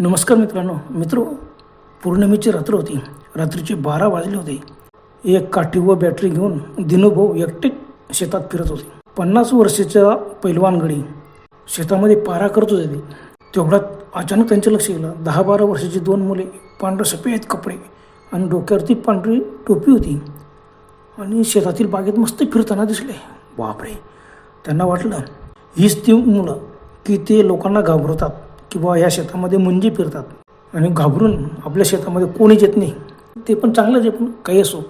नमस्कार मित्रांनो. मित्र पौर्णिमेची रात्र होती. रात्रीचे बारा वाजले होते. एक काठी व बॅटरी घेऊन दिनूभाऊ एकटे शेतात फिरत होते. पन्नास वर्षाच्या पैलवानगडी शेतामध्ये पारा करत होते. ते तेवढ्यात अचानक त्यांचं लक्ष गेलं. दहा बारा वर्षाची दोन मुले पांढरे सफेद कपडे आणि डोक्यावरती पांढरी टोपी होती. आणि शेतातील बागेत मस्त फिरताना दिसले. बापरे! त्यांना वाटलं हीच ती मुलं की ते लोकांना घाबरवतात किंवा ह्या शेतामध्ये मुंजी फिरतात आणि घाबरून आपल्या शेतामध्ये कोणीच येत नाही. ते पण चांगलंच आहे पण काही असो.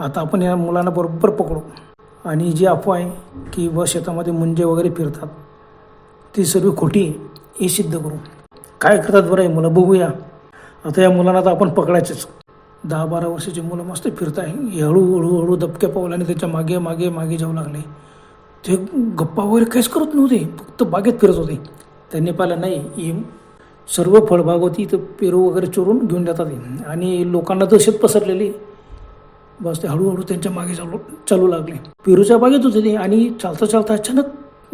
आता आपण या मुलांना बरोबर पकडू. आणि जी अफवा आहे की व शेतामध्ये मुंजे वगैरे फिरतात ती सर्व खोटी आहे हे सिद्ध करू. काय करतात बरं आहे मुलं बघूया. आता या मुलांना तर आपण पकडायचेच. दहा बारा वर्षाची मुलं मस्त फिरत आहे हळू हळू हळू दबक्या पावलाने त्याच्यामागे मागे मागे जाऊ लागले. ते गप्पा वगैरे काहीच करत नव्हते. फक्त बागेत फिरत होते. त्यांनी पाहिलं नाही ही सर्व फळबाग होती तर पेरू वगैरे चोरून घेऊन जातात आणि लोकांना दहशत पसरलेली बस ते हळूहळू त्यांच्या मागे चालू चालू लागले. पेरूच्या बागेत होते ते आणि चालता चालता अचानक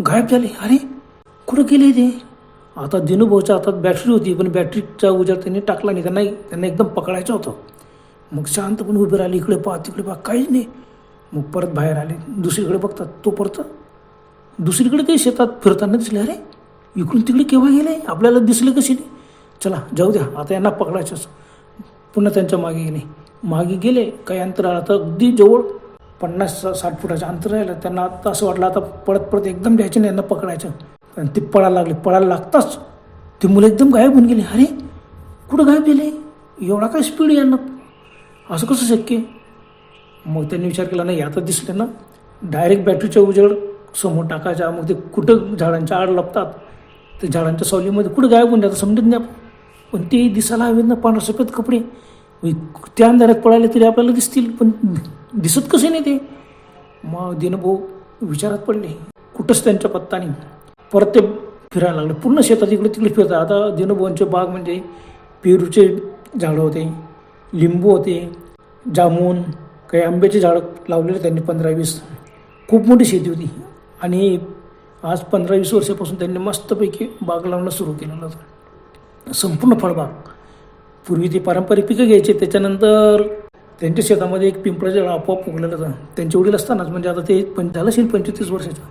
गायब झाले. अरे कुठं गेले ते? आता दिनूभाऊच्या हातात बॅटरी होती पण बॅटरीचा उजेड त्यांनी टाकला नाही. त्यांना त्यांना एकदम पकडायचं होतं. मग शांतपणे उभे राहिले इकडे पहा तिकडे पहा. काहीच नाही. मग परत बाहेर आले. दुसरीकडे बघतात तो परत दुसरीकडे ते शेतात फिरताना दिसले. अरे इकडून तिकडे केव्हा गेले? आपल्याला दिसले कशी नाही? चला जाऊ द्या. आता यांना पकडायचंच पुन्हा त्यांच्या मागे गेले. मागे गेले काही अंतर आलं तर अगदी जवळ पन्नास साठ फुटाचं अंतर राहिलं. त्यांना आता असं वाटलं आता पळत पळत एकदम द्यायचं नाही यांना पकडायचं. आणि ते पळायला लागले. पळायला लागताच ते मुलं एकदम गायब होऊन गेले. अरे कुठं गायब गेले एवढा काय स्पीड यांना? असं कसं शक्य? आहे? मग त्यांनी विचार केला नाही आता दिसले ना. डायरेक्ट बॅटरीच्या उजेड समोर टाकायचा मग ते कुठं झाडांच्या आड लपतात? ते झाडांच्या सावलीमध्ये कुठं गायब होऊन जातं समजत नाही आपण. पण ते दिसायला हवेत ना पांढरा सफेद कपडे. म्हणजे त्या अंधारात पळाले तरी आपल्याला दिसतील पण दिसत कसे नाही ते. मग दिनभाऊ विचारात पडले कुठंच त्यांच्या पत्ताने परत ते फिरायला लागले पूर्ण शेतात इकडे तिकडे फिरतात. आता दिनभाऊंचे बाग म्हणजे पेरूचे झाडं होते लिंबू होते जामून काही आंब्याचे झाडं लावलेले त्यांनी पंधरा वीस. खूप मोठी शेती होती. आणि आज पंधरा वीस वर्षापासून त्यांनी मस्तपैकी बाग लावणं सुरू केलेलं होतं. संपूर्ण फळबाग. पूर्वी ते पारंपरिक पिकं घ्यायचे त्याच्यानंतर त्यांच्या शेतामध्ये एक पिंपळाचं झाड आपोआप उगलेलं होतं. त्यांचे वडील असतानाच म्हणजे आता ते पण झालं असेल पंचवीस वर्षाचं.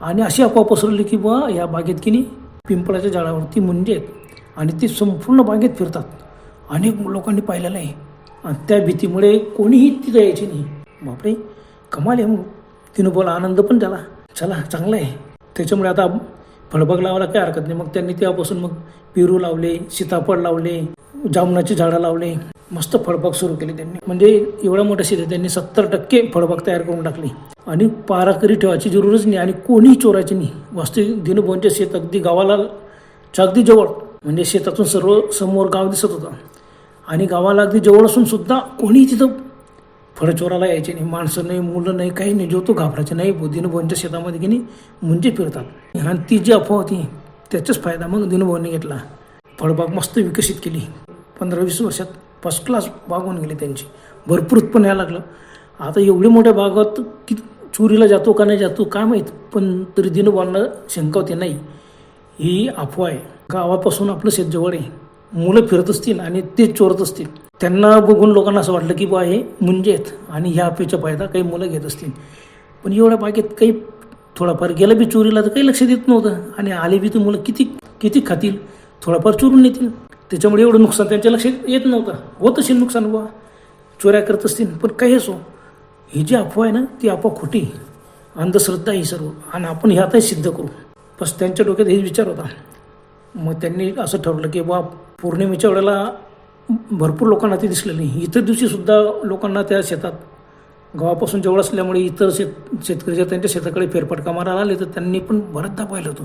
आणि अशी आपोआप पसरली की बा या बागेत की नाही पिंपळाच्या झाडावरती मुंजे आहेत आणि ते संपूर्ण बागेत फिरतात. अनेक लोकांनी पाहिलेलं आहे. आणि त्या भीतीमुळे कोणीही तिथं यायचे नाही. बापरे कमाल आहे मग. तिनं बोला आनंद पण झाला चला चांगलं आहे. त्याच्यामुळे आता फळबाग लावायला काही हरकत नाही. मग त्यांनी तेव्हापासून मग पेरू लावले सीताफळ लावले जामनाची झाडं लावले. मस्त फळबाग सुरू केली त्यांनी. म्हणजे एवढ्या मोठ्या शेतात त्यांनी सत्तर टक्के फळबाग तयार करून टाकली. आणि पाराकरी ठेवायची जरूरच नाही आणि कोणीही चोरायची नाही. वास्तविक दिनभवनचे शेत अगदी गावाला अगदी जवळ. म्हणजे शेतातून सर्व समोर गाव दिसत होता. आणि गावाला अगदी जवळ असून सुद्धा कोणीही तिथं फळं चोराला यायचे नाही माणसं नाही मुलं नाही काही नाही जो तो घाबरायचे नाही दिनभवनच्या शेतामध्ये की नाही मुंजे फिरतात. आणि ती जी अफवा होती त्याचाच फायदा मग दिनभवनने घेतला. फळबाग मस्त विकसित केली. पंधरा वीस वर्षात फर्स्ट क्लास बाग होऊन गेली त्यांची. भरपूर उत्पन्न यायला लागलं. आता एवढी मोठ्या बागात की चोरीला जातो का नाही जातो काय माहीत? पण तरी दिनभवनला शंका होती नाही. ही अफवा आहे. गावापासून आपलं शेत जवळ आहे. मुलं फिरत असतील आणि ते चोरत असतील त्यांना बघून लोकांना असं वाटलं की बा हे मुंजे आहेत आणि ह्या अफवेचा फायदा काही मुलं घेत असतील. पण एवढ्या बागेत काही थोडाफार गेलं बी चोरीला तर काही लक्ष देत नव्हतं आणि आले बी तर मुलं किती किती खातील थोडाफार चोरून नेतील. त्याच्यामुळे एवढं नुकसान त्यांच्या लक्षात येत नव्हतं. होत असेल नुकसान बा चोऱ्या करत असतील पण काही असो ही जी अफवा आहे ना ती अफवा खोटी. अंधश्रद्धा ही सर्व. आणि आपण हे आता सिद्ध करू. बस त्यांच्या डोक्यात हेच विचार होता. मग त्यांनी असं ठरवलं की बा पौर्णिमेच्या वेळेला भरपूर लोकांना ते दिसलं नाही. इतर दिवशीसुद्धा लोकांना त्या शेतात गावापासून जवळ असल्यामुळे इतर शेत शेतकरी त्यांच्या शेताकडे फेरफटका मारायला आले तर त्यांनी पण बऱ्याचदा पाहिलं होतं.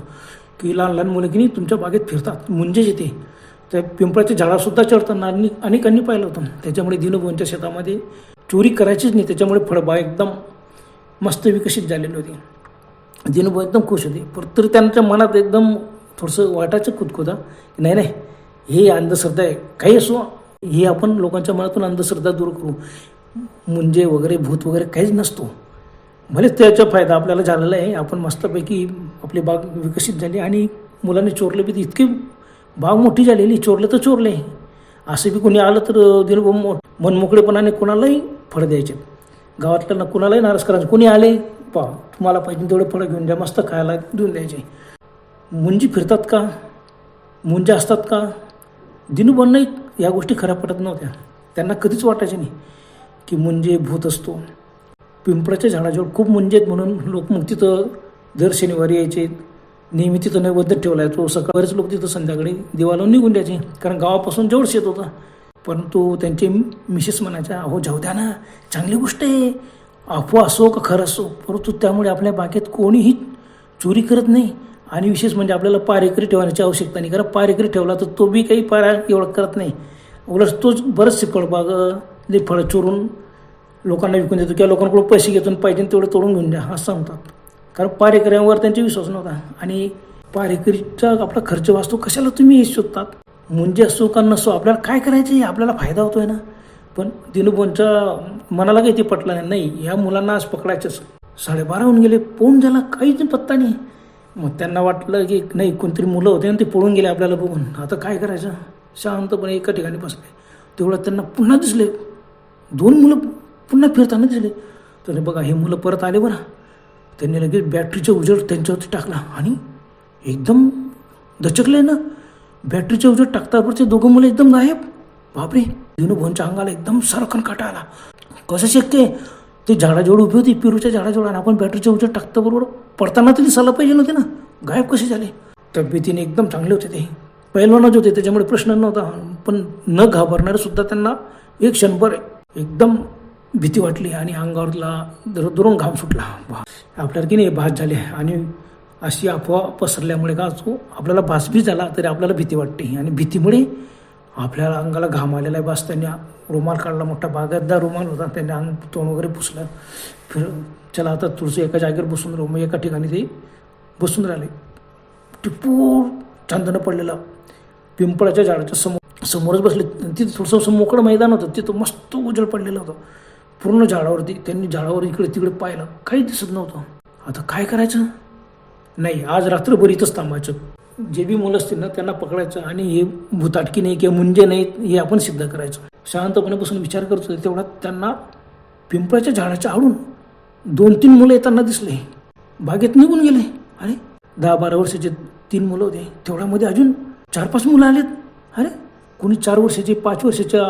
की लहान लहान मुलं की नाही तुमच्या बागेत फिरतात म्हणजे येते त्या पिंपळाच्या झाडासुद्धा चढताना आणि अनेकांनी पाहिलं होतं. त्याच्यामुळे दिनभवनच्या शेतामध्ये चोरी करायचीच नाही. त्याच्यामुळे फळबाग एकदम मस्त विकसित झालेली होती. दिनभर एकदम खुश होते. पण तरी त्यांच्या मनात एकदम थोडंसं वाटायचं खुदखुदा नाही नाही हे अंधश्रद्धा आहे. काही असो हे आपण लोकांच्या मनातून अंधश्रद्धा दूर करू. मुंजे वगैरे भूत वगैरे काहीच नसतो. भलेच त्याचा फायदा आपल्याला झालेला आहे. आपण मस्तपैकी आपली बाग विकसित झाली आणि मुलांनी चोरले बी तर इतके बाग मोठी झालेली चोरले तर चोरले. असं बी कोणी आलं तर दिनभर मो मनमोकळेपणाने कोणालाही फळं द्यायचे. गावातल्या कोणालाही नाराज करायचं. कोणी आले पा तुम्हाला पाहिजे तेवढे फळं घेऊन द्या मस्त खायला देऊन द्यायचे. मुंजी फिरतात का? मुंजा असतात का? दिनूबांना या गोष्टी खऱ्या पटत नव्हत्या. त्यांना कधीच वाटायचे नाही की मुंजे भूत असतो. पिंपळाच्या झाडाजवळ खूप मुंजे आहेत म्हणून लोक मग तिथं दर शनिवारी यायचे. नेहमी तिथं नैवेद्य ठेवला आहे तो सकाळ बरेच लोक तिथं संध्याकाळी देवाला निघून द्यायचे कारण गावापासून जवळ शेत होता. परंतु त्यांचे मिसेस म्हणायच्या अहो जाऊ द्या ना. चांगली गोष्ट आहे. अफवा असो का खरं असो. परंतु त्यामुळे आपल्या बागेत कोणीही चोरी करत नाही. आणि विशेष म्हणजे आपल्याला पारेकरी ठेवण्याची आवश्यकता नाही. कारण पारेकरी ठेवला तर तो बी काही पारा एवढं करत नाही. उलट तोच बरंचसे फळबाग जे फळं चोरून लोकांना विकून देतो किंवा लोकांकडून पैसे घेतो पाहिजे तेवढं तोडून घेऊन द्या असं सांगतात कारण पारेकऱ्यांवर त्यांचा विश्वास नव्हता. आणि पारेकरीचा आपला खर्च वाचतो कशाला तुम्ही हे शोधतात? म्हणजे असो का नसो आपल्याला काय करायचं आहे? आपल्याला फायदा होतोय ना. पण दिनूबोनच्या मनाला काही ते पटलं नाही. नाही ह्या मुलांना आज पकडायचंच साडेबारा होऊन गेले फोन झाला काहीच पत्ता नाही. मग त्यांना वाटलं की नाही कोणतरी मुलं होते आणि ते पळून गेले आपल्याला बघून. आता काय करायचं? शांतपणे एका ठिकाणी बसले. तेवढं त्यांना पुन्हा दिसले. दोन मुलं पुन्हा फिरताना दिसले. तर बघा हे मुलं परत आले बरं. त्यांनी लगेच बॅटरीचा उजेड त्यांच्यावरती टाकला आणि एकदम दचकले ना. बॅटरीचा उजेड टाकतावर ते दोघं मुलं एकदम गायब. बापरे. दिनूभवनच्या अंगाला एकदम सरकन काटा आला. कसं शक्य आहे? ते झाडाजवळ उभी होती पेरूच्या झाडाजवळ आणि आपण बॅटरीच्या उजेड टाकतं बरोबर पडताना तरी दिसायला पाहिजे नव्हती ना? गायब कसे झाले? तब्येतीने एकदम चांगले होते ते. पहिलवानच होते त्याच्यामुळे प्रश्न नव्हता. पण न घाबरणारे सुद्धा त्यांना एक क्षणभर एकदम भीती वाटली आणि अंगावरला दर दुरून घाम सुटला. वा. आपल्याला की नाही भास झाले आणि अशी अफवा पसरल्यामुळे का तो आपल्याला भासबी झाला तरी आपल्याला भीती वाटते. आणि भीतीमुळे आपल्याला अंगाला घाम आलेला आहे बस. त्यांनी रुमाल काढला मोठा बागायतदार रुमाल होता. त्यांनी अंग तोंड वगैरे पुसलं. फिर चला आता तुळशी एका जागेवर बसून राहू. मग एका ठिकाणी ते बसून राहिले. टिपूर चांदणं पडलेलं. पिंपळाच्या झाडाच्या समोर समोरच बसले. तिथं थोडंसं असं मोकळं मैदान होतं. तिथं मस्त उजळ पडलेलं होतं. पूर्ण झाडावरती त्यांनी झाडावर इकडे तिकडे पाहिलं. काही दिसत नव्हतं. आता काय करायचं? नाही आज रात्रभर इथंच थांबायचं. जे बी मुलं असतील ना त्यांना पकडायचं आणि हे भूताटकी नाही किंवा मुंजे नाहीत हे आपण सिद्ध करायचं. शांतपणे बसून विचार करतो तेवढा त्यांना पिंपळाच्या झाडाच्या आडून दोन तीन मुलं येताना दिसले. बागेत निघून गेले. अरे दहा बारा वर्षाचे तीन मुलं होते. तेवढ्यामध्ये अजून चार पाच मुलं आलेत. अरे कोणी चार वर्षाचे पाच वर्षाच्या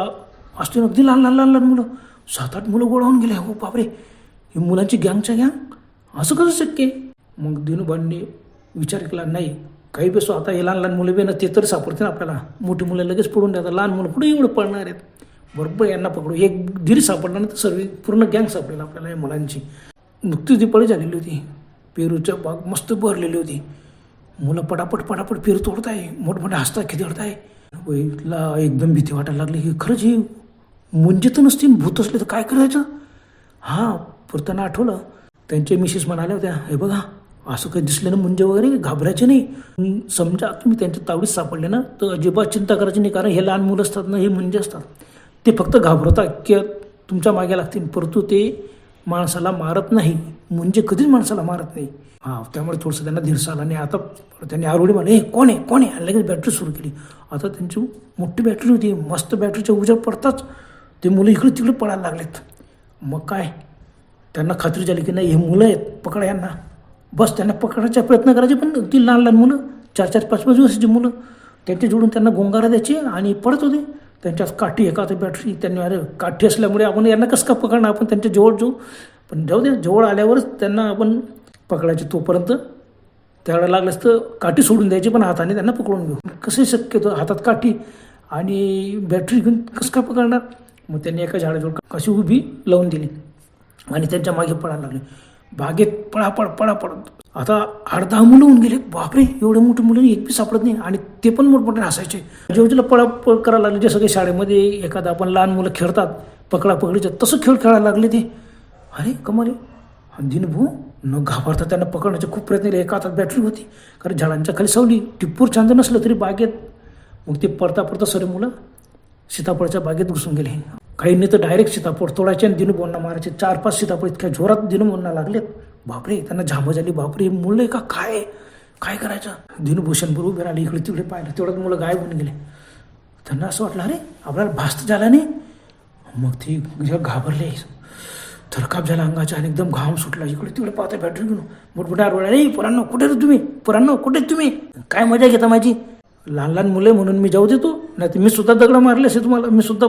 असतील अगदी लहान लहान लहान लहान मुलं. सात आठ मुलं गोळा होऊन गेले. हो बापरे. ही मुलांची गँगच्या गँग? असं कसं शक्य आहे? मग दिनूबांनी विचार केला नाही काही बेसो आता हे लहान लहान मुलं बी ना ते तर सापडते ना आपल्याला. मोठी मुलं लगेच पडून देतात लहान मुलं कुठे एवढं पडणार आहेत? बरोबर यांना पकडू. एक धीर सापडला ना तर सर्व पूर्ण गँग सापडेल आपल्याला या मुलांची. नुकतीच ती झालेली होती. पेरूच्या बाग मस्त भरलेली होती. मुलं पटापट पटापट पेरू तोडत आहे मोठमोठे हसता खिदळत आहे वहीला एकदम भीती वाटायला लागली. की खरंच ही मुंजे तर नसतील भूत असले तर काय करायचं? हां पुरताना आठवलं. त्यांच्या मिसेस म्हणाल्या होत्या हे बघा असं काही दिसलं ना मुंजे वगैरे घाबरायचे नाही. समजा तुम्ही त्यांच्या तावडीत सापडले ना तर अजिबात चिंता करायची नाही कारण हे लहान मुलं असतात ना हे मुंजे असतात. ते फक्त घाबरतात की तुमच्या मागे लागतील. परंतु ते माणसाला मारत नाही. म्हणजे कधीच माणसाला मारत नाही. हां त्यामुळे थोडंसं त्यांना धीरसा आला आणि आता त्यांनी आरोडी म्हणले हे कोण आहे? कोण आहे? आणि लगेच बॅटरी सुरू केली. आता त्यांची मोठी बॅटरी होती. मस्त बॅटरीच्या उजा पडताच ते मुलं इकडे तिकडे पडायला लागलेत. मग काय? त्यांना खात्री झाली की नाही हे मुलं आहेत. पकडा यांना. बस त्यांना पकडायचा प्रयत्न करायचे पण ती लहान लहान मुलं चार चार पाच पाच वर्षाची मुलं त्यांच्या जोडून त्यांना गोंगारा द्यायचे आणि पडत होते. त्यांच्यात काठी एका बॅटरी त्यांनी अरे काठी असल्यामुळे आपण यांना कसं का पकडणार? आपण त्यांच्या जवळ जाऊ. पण जाऊ दे जवळ आल्यावरच त्यांना आपण पकडायचे तोपर्यंत. त्याला लागल्यास तर काठी सोडून द्यायची पण हाताने त्यांना पकडून घेऊ. कसं शक्यतो हातात काठी आणि बॅटरी घेऊन कसं का पकडणार? मग त्यांनी एका झाडाजवळ कशी उभी लावून दिली आणि त्यांच्या मागे पडायला लागले. बागेत पळापळ पळापळ आता आठ दहा मुलं होऊन गेले बापरे एवढे मोठे मुलं एक बी सापडत नाही. आणि ते पण मोठमोठे हसायचे. जेवजीला पळापळ करायला लागले जसं काही शाळेमध्ये एखादा आपण लहान मुलं खेळतात पकडा पकडीचं तसं खेळ खेळायला लागले ते. अरे कमाले दिनभू न घाबरता त्यांना पकडण्याचे खूप प्रयत्न केले. एका हातात बॅटरी होती. कारण झाडांच्या खाली सावली टिप्पूर छान नसलं तरी बागेत. मग ते पडता पडता सर्व मुलं सीताफळच्या बागेत घुसून गेले. काहींनी तर डायरेक्ट सीताफळ तोडायचे आणि दिनूबोंना मारायचे. चार पाच सीताफळ इतक्या जोरात दिनूबोंना लागलेत. बापरे त्यांना झांब झाली. बापरे मुलं आहे का? काय काय करायचं? दिनभूषण बरोबर उभे राहिले इकडे तिकडे पाहिलं. तेवढ्यात मुलं गायब होऊन गेले. त्यांना असं वाटलं अरे आपल्याला भास्त झाला नाही? मग ते घाबरले थरकाप झाला अंगाचा आणि एकदम घाम सुटला. इकडे तिकडे पाहता बॅटरी घेऊन मोठमोठ्या आरवळ्या रे पुरांनो कुठे रे तुम्ही? पुरांनो कुठे तुम्ही? काय मजा घेता माझी? लहान लहान मुलं आहे म्हणून मी जाऊ देतो. नाही तर मी सुद्धा दगडं मारले असे तुम्हाला. मी सुद्धा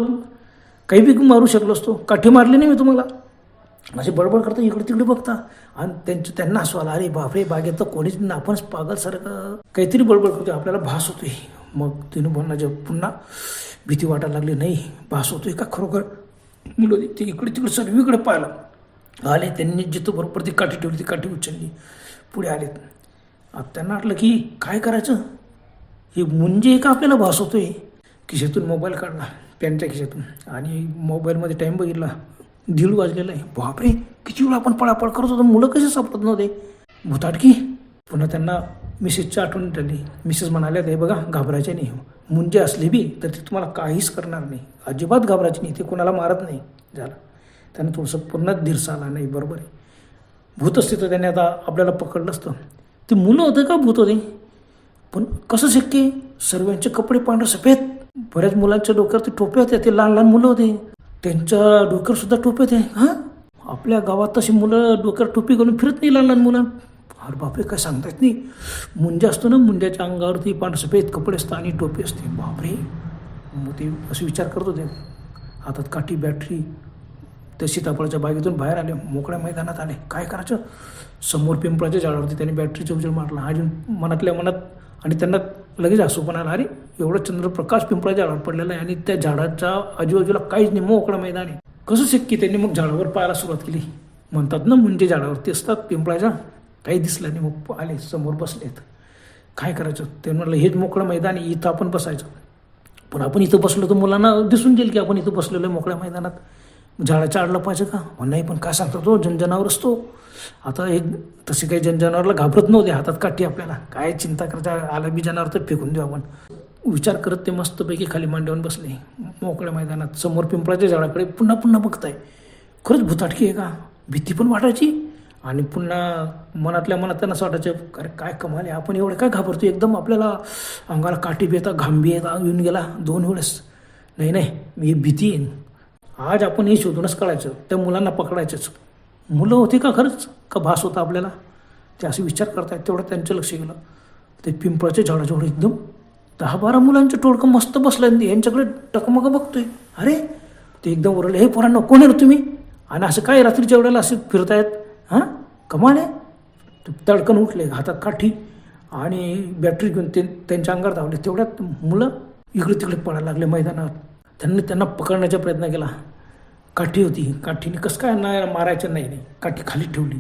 काही बी मारू शकलो असतो काठी मारली नाही मी तुम्हाला. असे बडबड करता इकडे तिकडे बघता. आणि त्यांचं त्यांना असं आलं अरे बापरे बागेत तर कोणीच ना आपणच पागलसारखं काहीतरी बडबड करतोय आपल्याला भास होतोय. मग तिने बोलणार जे पुन्हा भीती वाटायला लागली नाही भास होतोय का खरोखर? मुलं ते इकडे तिकडे सर्वीकडे पाहिलं. आले त्यांनी जिथं बरोबर ती काठी ठेवली ती काठी उचलली. पुढे आलेत. आता त्यांना वाटलं की काय करायचं? हे मुंजे का आपल्याला भास होतोय? खिशातून मोबाईल काढला. पॅन्टच्या खिशातून. आणि मोबाईलमध्ये टाईम बघितला दीड वाजलेला आहे. बापरे किती वेळ आपण पळापळ करत होतो मुलं कसे सापडत नव्हते? भुताटकी. पुन्हा त्यांना मिसेसची आठवण झाली मिसेस म्हणाल्या ते बघा घाबरायचे नाही हो. मुंजे असले बी तर ते तुम्हाला काहीच करणार नाही. अजिबात घाबरायचे नाही. ते कोणाला मारत नाही. झालं. त्यांना थोडंसं पुन्हा धीरसा आला नाही बरोबर आहे. भूत असते तर त्याने आता आपल्याला पकडलं असतं. ते मुलं होतं का? भूत होते. पण कसं शक्य सर्वांचे कपडे पांढरे सफेद. बऱ्याच मुलांच्या डोक्यावर ते टोपे होते ते लहान लहान मुलं होते. त्यांच्या डोक्यावर सुद्धा टोपे होते हां? आपल्या गावात तशी मुलं डोक्यावर टोपी घालून फिरत नाही लहान लहान मुलं. अरे बापरे काय सांगता येत नाही. मुंजा असतो ना मुंजाच्या अंगावरती पांढरे सफेद कपडे असतात आणि टोपी असते. बापरे. मग ते असं विचार करत होते. हातात काठी बॅटरी त्या सीताफळाच्या बागेतून बाहेर आले मोकळ्या मैदानात आले. काय करायचं? समोर पिंपळाच्या झाडावरती त्यांनी बॅटरीचा उजळ मारला. अजून मनातल्या मनात आणि त्यांना लगेच हसू पण आला अरे एवढं चंद्रप्रकाश पिंपळाच्या झाडावर पडलेला आहे आणि त्या झाडाच्या आजूबाजूला काहीच नाही मोकळं मैदान आहे. कसं शक्य त्यांनी मग झाडावर पाहायला सुरुवात केली? म्हणतात ना म्हणजे झाडावरती असतात पिंपळाच्या. काही दिसलं नाही मग आले समोर बसलेत. काय करायचं? ते म्हणलं हेच मोकळं मैदान आहे इथं आपण बसायचं. पण आपण इथं बसलो तर मुलांना दिसून जाईल की आपण इथं बसलेलो आहे मोकळ्या मैदानात. झाडाच्या आडला पाहिजे का? नाही पण काय सांगतो तो? जनजनावर असतो. आता एक तसे काही जन जनावरला घाबरत नव्हते हातात काठी आपल्याला. काय चिंता करता आला बी जनावर तर फेकून देऊ आपण. विचार करत ते मस्तपैकी खाली मांडवून बसले. मोकळ्या मैदानात समोर पिंपळाच्या झाडाकडे पुन्हा पुन्हा बघताय. खरंच भुताटकी आहे का? भीती पण वाटायची. आणि पुन्हा मनातल्या मनात त्यांना असं वाटायचं अरे काय कमाल आहे आपण एवढं काय घाबरतो? एकदम आपल्याला अंगाला काठी बी घांबी येता येऊन गेला दोन वेळेस. नाही नाही मी भीती आहे. आज आपण हे शोधूनच काढायचं त्या मुलांना पकडायचंच. मुलं होती का खरंच? का भास होता आपल्याला? ते असे विचार करतायत तेवढं त्यांचं लक्ष गेलं. ते पिंपळाच्या झाडाजवळ एकदम दहा बारा मुलांचं टोळकं मस्त बसलं यांच्याकडे टकमग बघतोय. अरे ते एकदम ओरडले हे पोरांना कोण आहे तुम्ही? आणि असं काय रात्रीच्या वेळेला असे फिरतायत? हां? कमाल आहे. तडकन उठले हातात काठी आणि बॅटरी घेऊन ते त्यांच्या अंगावर धावले. तेवढ्यात मुलं इकडे तिकडे पडायला लागले मैदानात. त्यांनी त्यांना पकडण्याचा प्रयत्न केला. काठी होती. काठीने कसं काय नाही मारायचं नाही. नाही काठी खाली ठेवली.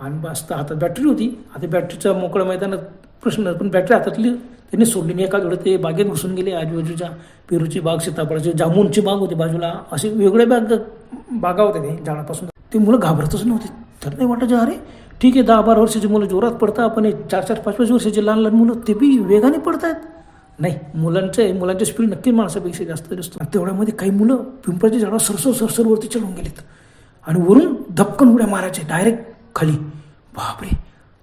आणि बस तर हातात बॅटरी होती. आता बॅटरीचा मोकळ्या मैदानात प्रश्न पण बॅटरी हातातली. त्यांनी सोडली. नाही एका वेळेत ते बागेत घुसून गेले. आजूबाजूच्या पेरूची बाग सीताफळाची जामुनची बाग होती बाजूला. असे वेगळ्या बाग बागा होत्या ते झाडापासून. ते मुलं घाबरतच नव्हते. तर नाही वाटायचं अरे ठीक आहे दहा बारा वर्षाची मुलं जोरात पडतात आपण हे चार चार पाच पाच वर्षाची लहान लहान मुलं ते बी वेगाने पडतायत. नाही मुलांचं मुलांच्या स्पीड नक्की माणसापेक्षा जास्त असतो तेवढ्यामध्ये काही मुलं पिंपळाच्या झाडावर सरसर सरसरवरती चढून गेलेत. आणि वरून धपकन उड्या मारायचे डायरेक्ट खाली. बापरे!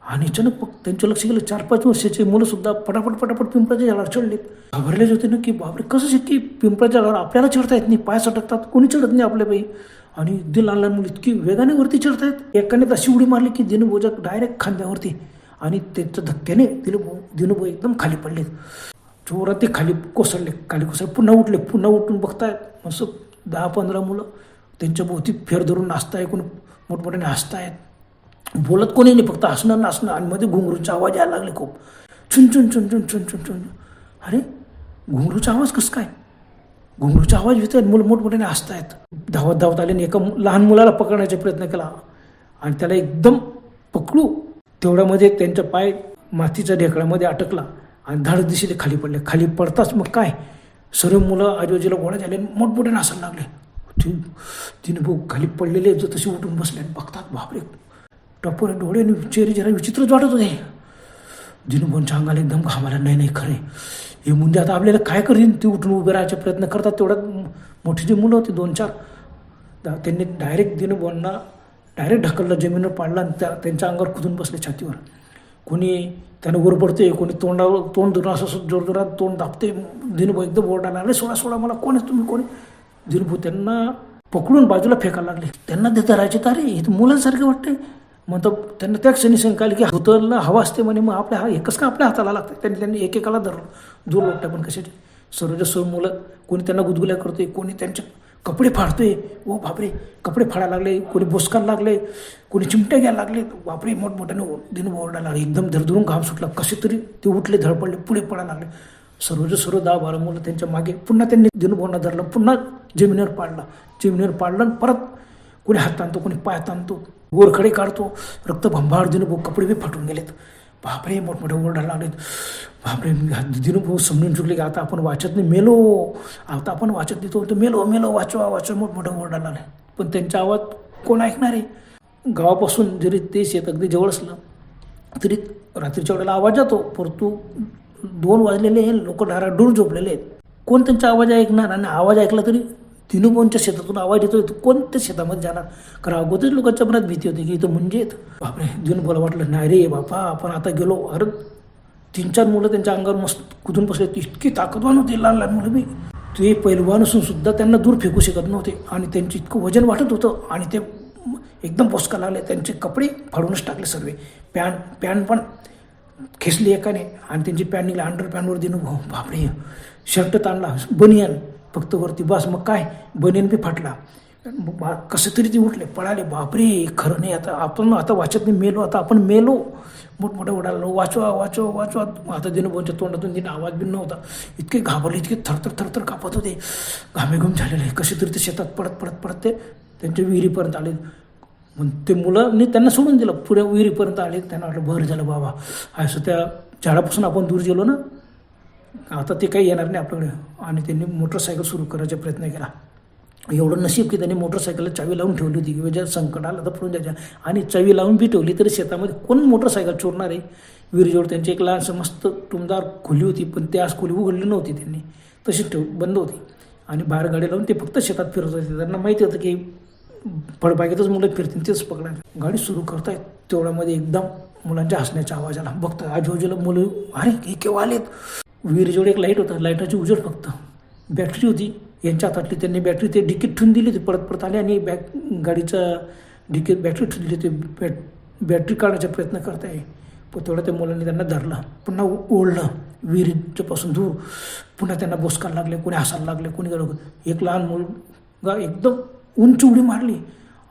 आणि अचानक मग त्यांच्या लक्ष गेलं चार पाच वर्षाचे मुलं सुद्धा पटापट पटापट पिंपळाच्या झाडावर चढलेत. घाबरलेच होते ना की बापरे! कसं शक्य पिंपळाच्या झाडावर आपल्याला चढता येत नाही? पाय सटकतात कोणी चढत नाही आपल्या बाई. आणि दिल लहान लहान मुलं इतकी वेगाने वरती चढतायत एकाने तशी उडी मारली की दिनभोजा डायरेक्ट खांद्यावरती. आणि त्यांच्या धक्क्याने दिनभो दिनभो एकदम खाली पडलेत. जोरात ते खाली कोसळले खाली कोसळले. पुन्हा उठले पुन्हा उठून बघतायत. असं दहा पंधरा मुलं त्यांच्या भोवती फेर धरून नाचताय कोण मोठमोठ्याने हसतायत. बोलत कोणी नाही फक्त हसणं नाचणं. आणि मध्ये घुंगरूचा आवाज यायला लागले खूप. चुन चुन चुन चुन चुन चुन चुन अरे घुंगरूचा आवाज कसं काय? घुंगरूचा आवाज येतोय मुलं मोठमोठ्याने हसतायत. धावत धावत आले एका लहान मुलाला पकडण्याचा प्रयत्न केला. आणि त्याला एकदम पकडू. तेवढ्यामध्ये त्यांचा पाय मातीच्या ढेकळामध्ये अटकला. आणि धाड दिशेने खाली पडले. खाली पडताच मग काय? सर्व मुलं आजूबाजूला गोळा झाले मोठमोठे नासायला लागले. ती तिने भाऊ खाली पडलेले जो तसे उठून बसले आणि बघतात बापरे. टपोरे डोळे आणि चेहरे जरा विचित्रच वाटत होते. दिनभोनच्या अंगाला एकदम घामाला नाही नाही खरे. हे मुंडे आता आपल्याला काय करीन ते उठून उभे राहायचे प्रयत्न करतात. तेवढ्यात मोठी जी मुलं होती दोन चार त्यांनी डायरेक्ट दिनभोनना डायरेक्ट ढकललं जमिनीवर पाडला आणि त्या त्यांच्या अंगावर कुदून बसले छातीवर. कोणी त्यानं वर पडते कोणी तोंडावर तोंड धरून असं जोरजोरात तोंड दाबते दिनभर एकदम ओरडायला अरे सोडा सोडा मला कोण आहे तुम्ही कोणी दिनभू त्यांना पकडून बाजूला फेकायला लागले. त्यांना ते धरायचे तर अरे हे मुलांसारखे वाटते मग त्यांना त्या क्षणी शंका आली की होतलला हवा असते म्हणे मग आपल्या हा एकच का आपल्या हाताला लागतं त्यांनी त्यांनी एकेकाला धरलं. दूर वाटतं पण कशाचे? सर्वच्या मुलं कोणी त्यांना गुदगुल्या करते कोणी त्यांच्या कपडे फाडतोय. ओ बापरे कपडे फाडायला लागले कोणी बोसकायला लागले कोणी चिमट्या घ्यायला लागले. बापरे मोठमोठ्याने दिन ओरडायला लागले एकदम धरधरून घाम सुटला. कसे तरी ते उठले धडपडले पुढे पडायला लागले. सर्वज सर्व दहा बारा मुलं त्यांच्या मागे पुन्हा त्यांनी दिनभोवना धरलं पुन्हा जमिनीवर पाडला. जमिनीवर पाडलं आणि परत कोणी हात ताणतो कोणी पाय ताणतो गोरखडे काढतो. रक्त भंभाळ दिनभो कपडे बी फाटून गेलेत. बापरे मोठमोठे ओरडायला लागले बापरे दिनभो समजून चुकले की आता आपण वाचत नाही. मेलो. आता आपण वाचत नाही. तो मेलो मेलो वाचवा वाचवा. मोठमोठे ओरडायला लागले. पण त्यांचा आवाज कोण ऐकणार आहे? गावापासून जरी ते शेत अगदी जवळ असलं तरी रात्रीच्या वेळेला आवाज जातो. परंतु दोन वाजलेले हे लोक डाराडूर झोपलेले आहेत. कोण त्यांचा आवाज ऐकणार? आणि आवाज ऐकला तरी तिनुबोनच्या शेतातून आवाज येतो तर कोणत्या शेतामध्ये जाणार? कारण अगोदर लोकांच्या मनात भीती होती की इथं म्हणजे बापरे बापरे बोला वाटलं नाही रे बापा आपण आता गेलो. अरे तीन चार मुलं त्यांच्या अंगावर मस्त कुदून बसले. इतकी ताकदवान होती लहान लहान मुलं बी. ते पैलवान असून सुद्धा त्यांना दूर फेकू शकत नव्हते. आणि त्यांचं इतकं वजन वाटत होतं आणि ते एकदम पोसका लागले. त्यांचे कपडे फाडूनच टाकले सर्व. पॅन्ट पॅन्ट पण खेचली एकाने आणि त्यांची पॅन्ट निघली. अंडर पॅन्टवर दिनू भाऊ बापरे शर्ट ताणला बनियान. फक्त वरती बस मग काय? बनीन बी फाटला. मग बा कसं तरी ते उठले. पळाले. बापरे खरं नाही आता. आपण आता वाचत नाही मेलो. आता आपण मेलो. मोठमोठ्या उडालो वाचवा वाचवा वाचवा. आता दिनभोच्या तोंडातून तिने आवाज बी नव्हता. इतके घाबरले इतके थरथर थरथर कापत होते. घामेघूम झालेले कसे तरी ते शेतात पडत पडत पडत ते त्यांच्या विहिरीपर्यंत आले. मग ते मुलांनी त्यांना सोडून दिलं. पुढे विहिरीपर्यंत आले. त्यांना वाटलं बरं झालं बाबा. असं त्या झाडापासून आपण दूर गेलो ना आता ते काही येणार नाही आपल्याकडे. आणि त्यांनी मोटरसायकल सुरू करायचा प्रयत्न केला. एवढं नशीब की त्यांनी मोटरसायकलला चावी लावून ठेवली होती. म्हणजे किंवा ज्या संकट आलं तर पडून जायच्या आणि चावी लावून बी ठेवली तरी शेतामध्ये कोण मोटरसायकल चोरणार आहे? विहिरीजवळ त्यांची एक लहानसं मस्त टुमदार खोली होती. पण ते आज खोली उघडली नव्हती त्यांनी. तशीच ठेव बंद होती. आणि बाहेर गाडी लावून ते फक्त शेतात फिरत होते. त्यांना माहिती होतं की फळबागेतच मुलं फिरतील तेच पकडायचं गाडी सुरू करतायत. तेवढ्यामध्ये एकदम मुलांच्या हसण्याच्या आवाजाला बघतात. आजूबाजूला मुलं अरे हे केव्हा आलेत? विहिरीजवळ एक लाइट होता लाईटाची उजेड फक्त. बॅटरी होती यांच्या हातातली त्यांनी बॅटरी ते डिकीत ठेवून दिली होती परत परत आले आणि बॅक गाडीचा डिकीत बॅटरी ठेवून दिली होती. बॅट बॅटरी काढायचा प्रयत्न करताय. पण तेवढ्या त्या मुलांनी त्यांना धरलं. पुन्हा ओढलं. विहिरीच्यापासून दूर. पुन्हा त्यांना बोसकायला लागले कोणी हसायला लागले कोणी गडबड एक लहान मुलगा एकदम उंच उडी मारली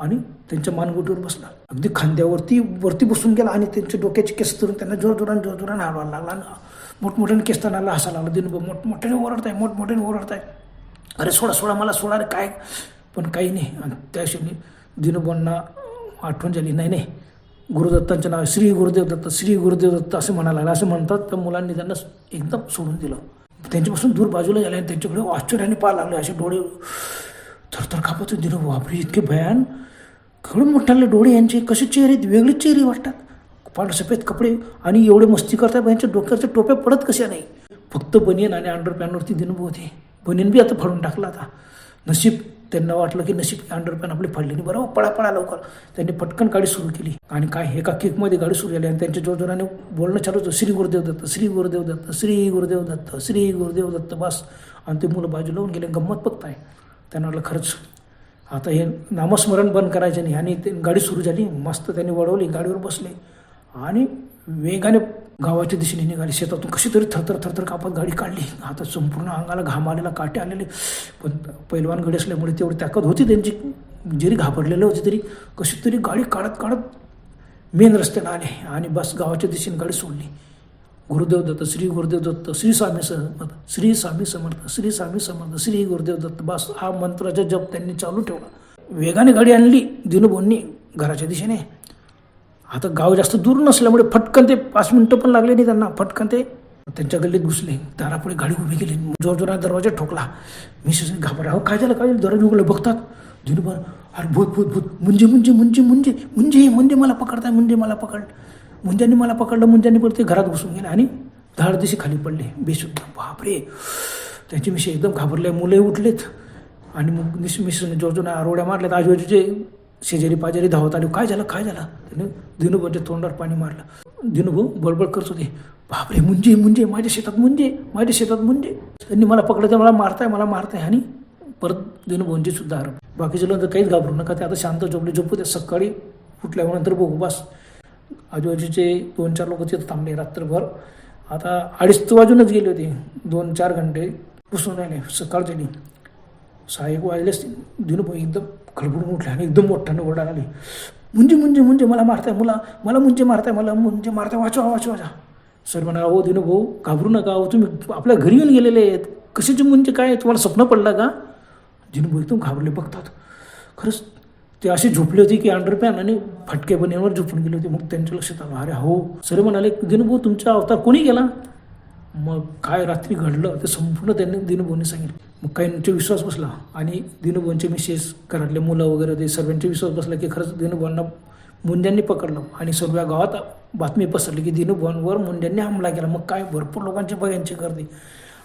आणि त्यांच्या मानगुटीवर बसला. अगदी खांद्यावरती वरती बसून गेला आणि त्यांच्या डोक्याचे केस धरून त्यांना जोर जोरान जोर जोरान हलवायला लागला. ना मोठमोठ्याने केस्तानाला हसायला लागला दिनभर मोठमोठ्याने ओरडताय मोठमोठ्याने ओरडताय. अरे सोडा सोडा मला सोडा अरे काय? पण काही नाही. आणि त्या क्षणी दिनोबांना आठवण झाली नाही नाही. गुरुदत्तांचं नाव श्री गुरुदेव दत्त श्री गुरुदेव दत्त असं म्हणायला लागलं. असं म्हणतात त्या मुलांनी त्यांना एकदम सोडून दिलं. त्यांच्यापासून दूर बाजूला गेले आणि त्यांच्याकडे आश्चर्याने पाहायला लागले. असे डोळे थरथर कापत होते. दिलं बापरे इतके भयान. केवढे मोठ्याले डोळे यांचे कसे चेहरे वेगळे चेहरे वाटतात. पांढरे सफेद कपडे आणि एवढे मस्ती करतात यांच्या डोक्याच्या टोप्या पडत कशा नाही? फक्त बनियन आणि अंडरपॅनवरती पॅनवरती होते. बनियन बी आता फाडून टाकला आता. नशीब त्यांना वाटलं की नशीब अंडरपॅन आपले फाडले नाही बरोबर हो, पळा पळा लवकर. त्यांनी पटकन गाडी सुरू केली. आणि काय एका केकमध्ये गाडी सुरू झाली आणि त्यांच्या जोरजोराने बोलणं चालू होतं. श्री गुरुदेव दत्त श्री गुरुदेव दत्त श्री गुरुदेव दत्त श्री गुरुदेव दत्त बस. आणि ते मुलं बाजू लावून गेले गंमत बघताय. त्यांना वाटलं खरंच आता हे नामस्मरण बंद करायचं नाही. आणि ते गाडी सुरू झाली मस्त त्यांनी वळवली गाडीवर बसले. आणि वेगाने गावाच्या दिशेने निघाली. शेतातून कशी तरी थरथर थरथर कापत गाडी काढली. आता संपूर्ण अंगाला घाम आलेला काटे आलेले. पण पैलवान गडी असल्यामुळे तेवढी ताकद होती त्यांची. जरी घाबरलेले होते तरी कशी तरी गाडी काढत काढत मेन रस्त्याला आले आणि बस गावाच्या दिशेने गाडी सोडली. गुरुदेव दत्त श्री गुरुदेव दत्त श्री स्वामी समर्थ श्री स्वामी समर्थ श्री स्वामी समर्थ श्री गुरुदेव दत्त. बस हा मंत्राचा जप त्यांनी चालू ठेवला. वेगाने गाडी आणली. दिनभोंनी घराच्या दिशेने आता गाव जास्त दूर नसल्यामुळे फटकन ते पाच मिनटं पण लागले नाही त्यांना. फटकन ते त्यांच्या गल्लीत घुसले. दारापुढे गाडी उभी केली. जोर जोरात दरवाजा ठोकला. मी घाबरा अहो काय झालं? काय झालं? दरवाजा उघडलं. बघतात. दिनभर अरे भूत भूत भूत. मुंजे मुंजे मुंजे मुंजे. मुंजे मुंजे मला पकडताय. मुंजे मला पकड. मुंज्यांनी मला पकडलं. मुंज्यांनी परत ते घरात घुसून गेले. आणि धाड दिशी खाली पडले. बेशुद्ध. बापरे. त्यांचे मिशी एकदम घाबरले. मुले उठलेत. आणि मग मिस मिश्रने जोरजोर आरोड्या मारल्यात. आजूबाजूचे शेजारी पाजारी धावत आले. काय झालं? काय झालं? त्याने दिनूभाऊच्या तोंडावर पाणी मारलं. दिनूभाऊ बडबड करत होते. बापरे मुंजे मुंजे माझ्या शेतात मुंजे माझ्या शेतात मुंजे. त्यांनी मला पकडलं मला मारताय मला मारताय. आणि परत दिनूभाऊंची सुद्धा हरप. बाकीचे लोक काहीच घाबरू नका ते आता शांत झोपले झोपू ते सकाळी फुटल्यानंतर बघू बस. आजूबाजूचे दोन चार लोक तिथं थांबले रात्रभर. आता अडीच वाजूनच गेले होते. दोन चार घंटे पुसून राहिले सकाळ झाली सहा एक वाजलेच दिनूभाऊ एकदम खडबडून उठले आणि एकदम मोठ्यानं ओरडा आले मुंजे मुंजे मुंजे मला मारताय मला मला मुंजे मारताय मला मुंजे मारताय वाचवा वाचवा वाचवा. सर म्हणा अहो दिनूभाऊ घाबरू नका अहो तुम्ही आपल्या घरी येऊन गेलेले आहेत. कशाचे मुंजे काय तुम्हाला स्वप्न पडलं का? दिनूभाऊ एकदम घाबरले बघतात. खरंच ते असे झोपले होते की अंडरपॅन आणि फटके बनेवर झोपून गेले होते. मग त्यांच्या लक्षात आलं अरे हो. सर म्हणाले दिनूभाऊ तुमचा अवतार कोणी गेला मग काय रात्री घडलं ते संपूर्ण त्यांनी दिनभोनी सांगितलं. मग काहींचे विश्वास बसला आणि दिनभोनचे मिसेस घरातले मुलं वगैरे ते सर्वांचे विश्वास बसला की खरंच दिनभोनना मुंड्यांनी पकडलं आणि सर्व गावात बातमी पसरली की दिनभोवांवर मुंड्यांनी हमला केला. मग काय? भरपूर लोकांची बघ्यांची गर्दी.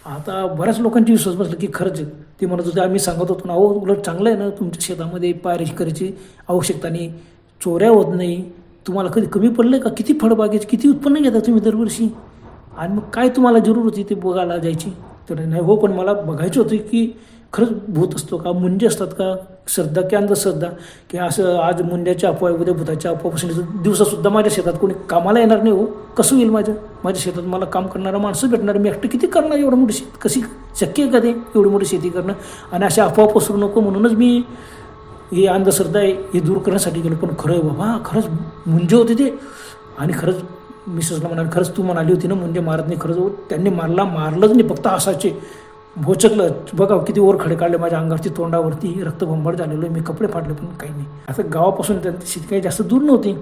आता बऱ्याच लोकांची विश्वास बसला की खरंच ते म्हणत होते आम्ही सांगत होतो ना अहो उलट चांगलं आहे ना तुमच्या शेतामध्ये पायरी करायची आवश्यकता नाही चोऱ्या होत नाही. तुम्हाला कधी कमी पडलं का? किती फळबागेचे किती उत्पन्न घेता तुम्ही दरवर्षी? आणि मग काय तुम्हाला जरूर होती ते बघायला जायची? तर नाही हो पण मला बघायचं होतं की खरंच भूत असतो का? मुंजे असतात का? श्रद्धा की अंधश्रद्धा की असं आज मुंड्याच्या अफवा उद्या भूताच्या अफवापासून दिवसासुद्धा माझ्या शेतात कोणी कामाला येणार नाही हो. कसं होईल माझं? माझ्या शेतात मला काम करणारा माणसं भेटणार मी एकटं किती करणार एवढं मोठी शेत? कशी शक्य आहे का ते? एवढी मोठी शेती करणं? आणि अशा अफवा पसरू नको म्हणूनच मी ही अंधश्रद्धा आहे हे दूर करण्यासाठी गेलो. पण खरं आहे बाबा खरंच मुंजे होते ते. आणि खरंच मिसेसला म्हणाले खरंच तू म्हणाली होती ना म्हणजे मारत नाही खरंच हो. त्यांनी मारला मारलंच नाही फक्त असाचे भोचकलं. बघा किती ओर खडे काढले माझ्या अंगावरती तोंडावरती रक्तभंबाळ झालेलं आहे मी कपडे फाडले पण काही नाही. आता गावापासून त्यांची शेती काही जास्त दूर नव्हती.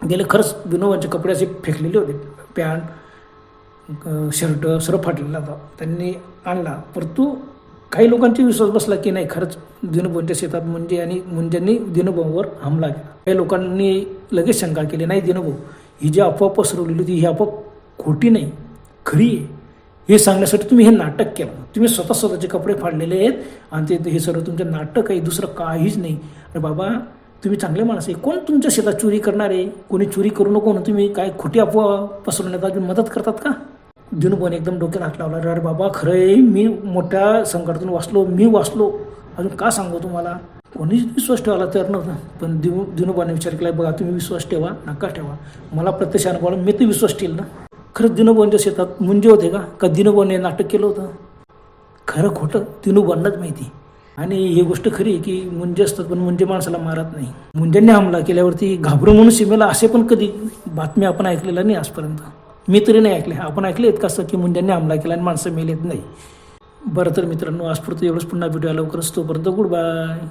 गेले खरंच विनोबांचे कपडे असे फेकलेले होते. पॅन्ट शर्ट सर्व फाटलेला होता त्यांनी आणला. परंतु काही लोकांची विश्वास बसला की नाही खरंच दिनभोंच्या शेतात मुंजे आणि मुंज्यांनी दिनभाऊवर हमला केला. काही लोकांनी लगेच शंका केली नाही दिनभाऊ ही जी अफवा पसरवलेली होती ही अफवा खोटी नाही खरी आहे. हे सांगण्यासाठी तुम्ही हे नाटक केलं. तुम्ही स्वतः स्वतःचे कपडे फाडलेले आहेत आणि ते हे सर्व तुमचं नाटक आहे दुसरं काहीच नाही. अरे बाबा तुम्ही चांगले माणसं आहे. कोण तुमच्या शेतात चोरी करणार आहे? कोणी चोरी करू नको ना तुम्ही काय खोटी अफवा पसरवण्यात अजून मदत करतात का? दिनूभाऊन एकदम डोक्यात हात लावला अरे बाबा खरं आहे मी मोठ्या संकटातून वाचलो मी वाचलो. अजून का सांगू तुम्हाला? कोणीच विश्वास ठेवायला तयार नव्हतं. पण दिनू दिनोबाने विचार केला बघा तुम्ही विश्वास ठेवा नका ठेवा. मला प्रत्यक्ष अनुभव मी तर विश्वास ठेवला ना. खरंच दिनोबांच्या शेतात मुंजे होते का? का दिनूबाने नाटक केलं होतं? खरं खोटं दिनूबांनाच माहिती. आणि ही गोष्ट खरी आहे की मुंजे असतात पण मुंजे माणसाला मारत नाही. मुंज्यांनी हमला केल्यावरती घाबरून म्हणून सीमेला असे पण कधी बातम्या आपण ऐकलेल्या नाही आजपर्यंत. मी तरी नाही ऐकले. आपण ऐकले आहेत का असं की मुंज्यांनी हमला केला आणि माणसं मेलेत? नाही. बरं तर मित्रांनो आजपुरतं एवढंच. पुन्हा व्हिडिओ लवकरच. तोपर्यंत गुड बाय.